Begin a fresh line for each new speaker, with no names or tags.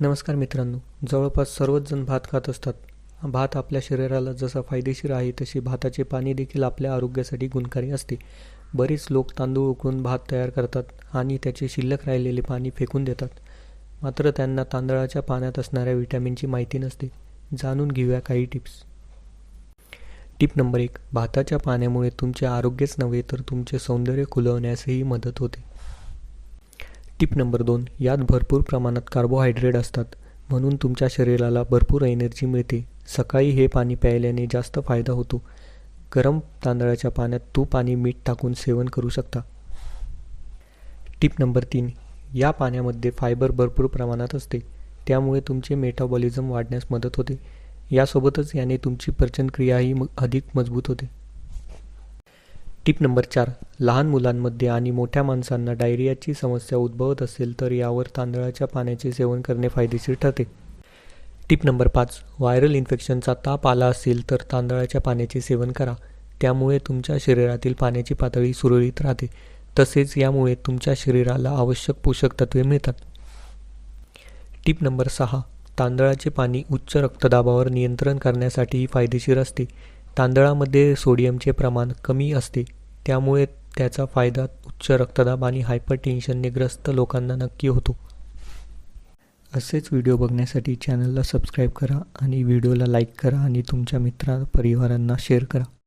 नमस्कार मित्रांनो जवळपास सर्वच जण भात खात असतात. भात आपल्या शरीराला जसा फायदेशीर आहे तसे भाताचे पाणी देखील आपल्या आरोग्यासाठी गुणकारी असते. बरेच लोक तांदूळ उकळून भात तयार करतात आणि त्याचे शिल्लक राहिलेले पाणी फेकून देतात. मात्र त्यांना तांदळाच्या पाण्यात असणाऱ्या विटॅमिनची माहिती नसते. जाणून घेऊया काही टिप्स. टिप नंबर एक भाताच्या पाण्यामुळे तुमचे आरोग्यच नव्हे तर तुमचे सौंदर्य खुलवण्यासही मदत होते. टिप नंबर दोन यात भरपूर प्रमाणात कार्बोहायड्रेट असतात. म्हणून तुमच्या शरीराला भरपूर एनर्जी मिळते. सकाळी हे पाणी प्यायल्याने जास्त फायदा होतो. गरम तांदळाच्या पाण्यात तूप आणि मीठ टाकून सेवन करू शकता. टिप नंबर तीन या पाण्यामध्ये फायबर भरपूर प्रमाणात असते. त्यामुळे तुमचे मेटाबॉलिझम वाढण्यास मदत होते. यासोबतच याने तुमची पचनक्रियाही म अधिक मजबूत होते. टिप नंबर चार. लहान मुलांमध्ये आणि मोठ्या माणसांना डायरियाची समस्या उद्भवत असेल तर यावर तांदळाच्या पाण्याचे सेवन करणे फायदेशीर ठरते. टिप नंबर पाच. व्हायरल इन्फेक्शनचा ताप आला असेल तर तांदळाच्या पाण्याचे सेवन करा. त्यामुळे तुमच्या शरीरातील पाण्याची पातळी सुरळीत राहते. तसेच यामुळे तुमच्या शरीराला आवश्यक पोषक तत्वे मिळतात. टिप नंबर सहा. तांदळाचे पाणी उच्च रक्तदाबावर नियंत्रण करण्यासाठीही फायदेशीर असते. तांदळामध्ये सोडियमचे प्रमाण कमी असते. त्यामुळे त्याचा फायदा उच्च रक्तदाब आणि हायपरटेन्शनने ग्रस्त लोकांना नक्की होतो. असेच व्हिडिओ बघण्यासाठी चॅनलला सबस्क्राईब करा आणि व्हिडिओला लाईक करा आणि तुमच्या मित्रा परिवारांना शेअर करा.